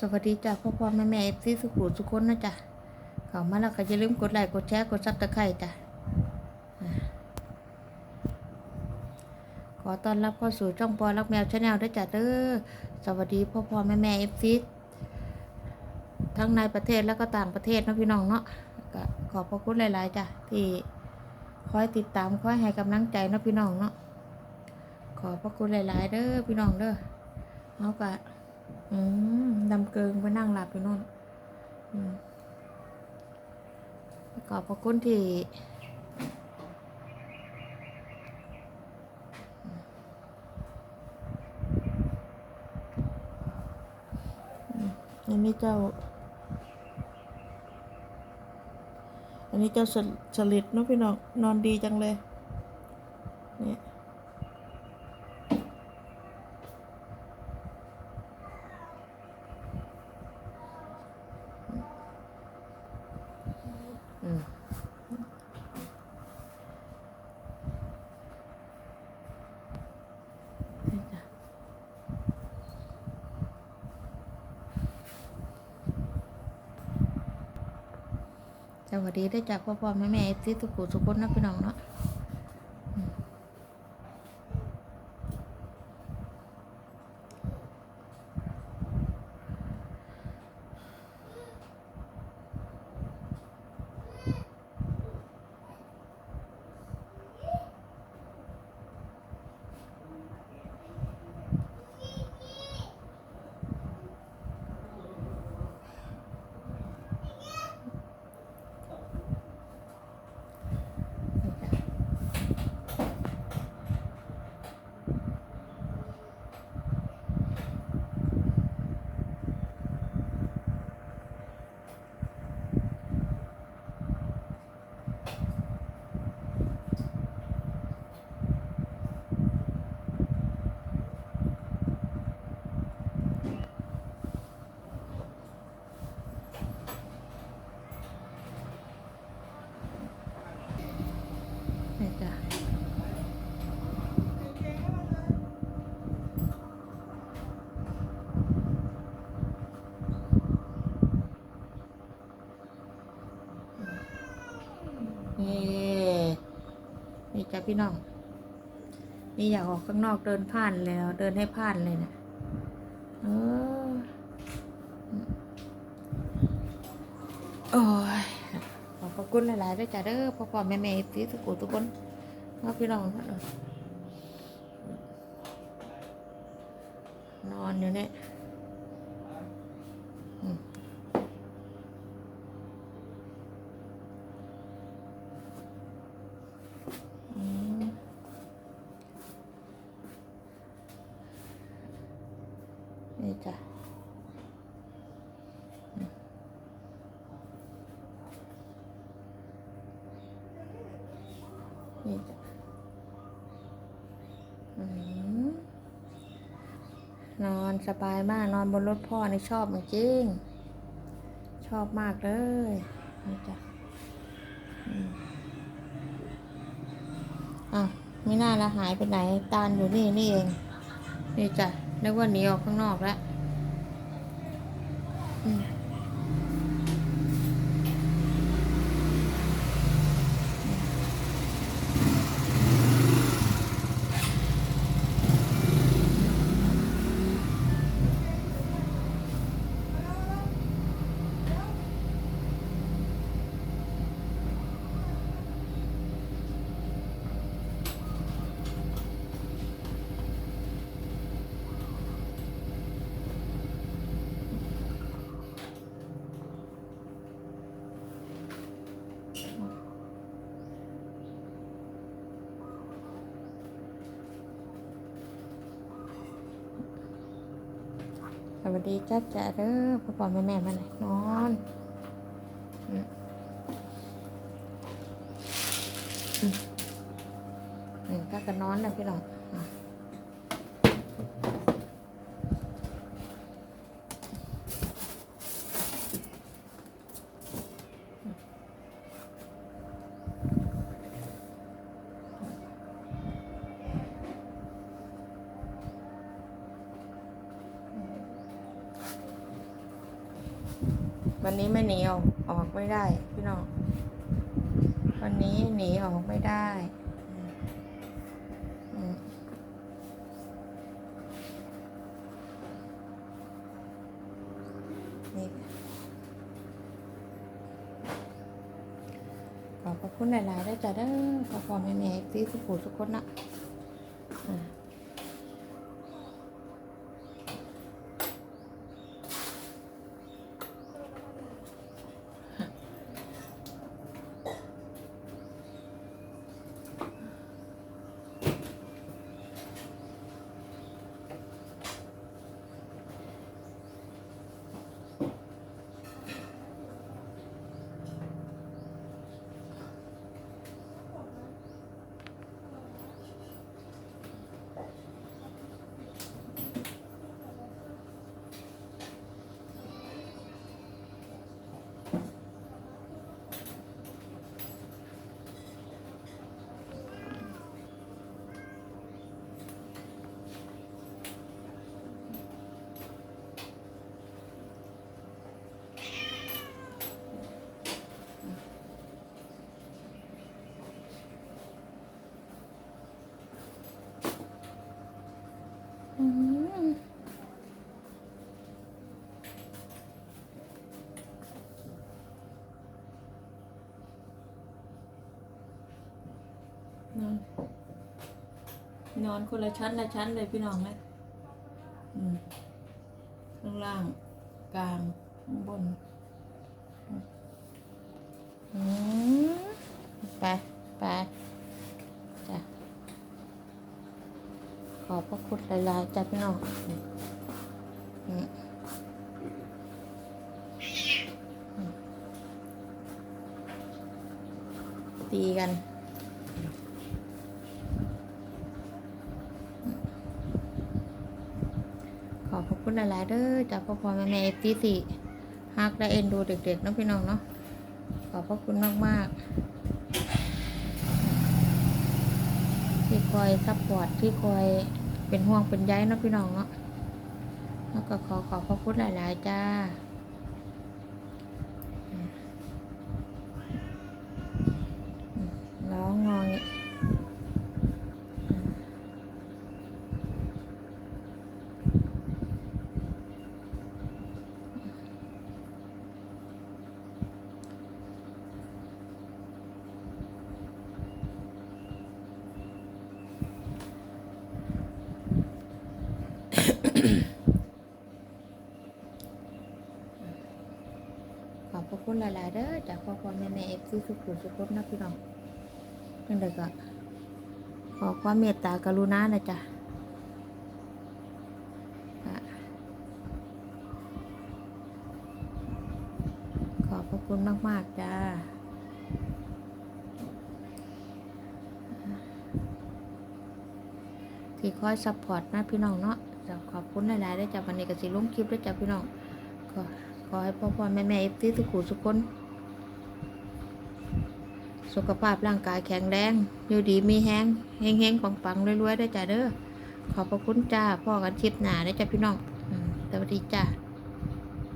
สวัสดีจ้ะพ่อพ่อแม่แม่เอฟซีสุขุสุขคนนะจ๊ะเข้ามาแล้วก็อย่าลืมกดไลค์กดแชร์กดซับตะไคร้จ้ะขอต้อนรับเข้าสู่ช่องปอรักแมวชาแนลด้วยจ้ะเด้อสวัสดีพ่อพ่อแม่แม่เอฟซีทั้งในประเทศแล้วก็ต่างประเทศเนาะพี่น้องเนาะก็ขอบพระคุณหลาย ๆ จ้ะ ที่คอยติดตามคอยให้กำลังใจเนาะพี่น้องเนาะขอบพระคุณหลาย ๆ เด้อพี่น้องเด้อเอากะ อืมดำเกิงไปนั่งหลับอยู่นู่นอืมขอบพระคุณที่อันนี้เจ้า อันนี้เจ้าสลิดเนอะพี่น้องนอนดีจังเลย อืมนี่จ้ะส วัสดีได้จากพ่อพ่อแม่แม่เอฟซีทุกคนทุกคนนะพี่น้องเนาะอืมนี่จ้ะนี่จ้ะนี่นี่จ้ะ พี่น้อง นี่อยากออกข้างนอกเดินผ่านแล้ว เดินให้ผ่านเลยนะเออโอ้ยขอบคุณหลายๆด้วยจ้าเด้อพ่อพ่อแม่แม่ที่ทุกคนทุกคนเอาพี่น้องเออนอนอยู่เนี่ยอืมอืมนี่จ้ะอืม นี่จ้ะอนอนสบายมากนอนบนรถพ่อนี่ชอบจริง ชอบมากเลยนี่จ้ะอืมอะไม่น่าละหายไปไหน ตานอยู่นี่นี่เอง นี่จ้ะนึกว่าหนีออกข้างนอกแล้ว อืม วัสดีจ้าจ๋าเด้อพ่อพ่อแม่แม่มาไหนนอนอืมอืมอืมก็กระนอนนะพี่หลอดอ วันนี้ไม่หนีออกออกไม่ได้ พี่น้อง วันนี้หนีออกไม่ได้นี่ขอบพระคุณหลายๆได้จ้ะเด้อขอพรแม่แม่ที่สุขุสุขคนนะอ่า อืม นอน นอนคนละชั้นละชั้นเลยพี่น้องนะอืมข้างล่าง กลางข้างบนไปไปจ้ะขอบพระคุณหลายๆจ้ะพี่น้องตีกัน ขอบพระ คุณหลาย ๆเด้อจากพ่อพ่อแม่แม่เอฟซีสี่ฮักและเอ็นดูเด็กๆเนาะพี่น้องเนาะขอบพระคุณมากๆ ที่คอยซัพพอร์ตที่คอยเป็นห่วงเป็นใยเนาะพี่น้องเนาะแล้วก็ขอขอบพระคุณหลาย ๆ จ้าร้องงอเงี้ข คุณหลาย ๆเด้อจากพ่อพ่อแม่แม่เอฟซีสุขุมสุขนะพี่น้องนั่นเด็กก็ขอความเมตตากรุณานะจ๊ะขอบพระคุณมาก ๆ จ้าที่คอยซัพพอร์ตนะพี่น้องเนาะจะขอบคุณหลายๆได้อจากวันนี้ก็สิลงคลิปด้วยจ้ะพี่น้องขอ ขอให้พ่อพ่อแม่แม่เอฟซีทุกขู่ทุกคน สุขภาพร่างกายแข็งแรงอยู่ดีมีแห้งเฮงเฮงปังปังรวยๆได้จ้าเด้อขอบพระคุณจ้าพ่อกันชิปหนาได้จ้าพี่น้องสวัสดีจ้า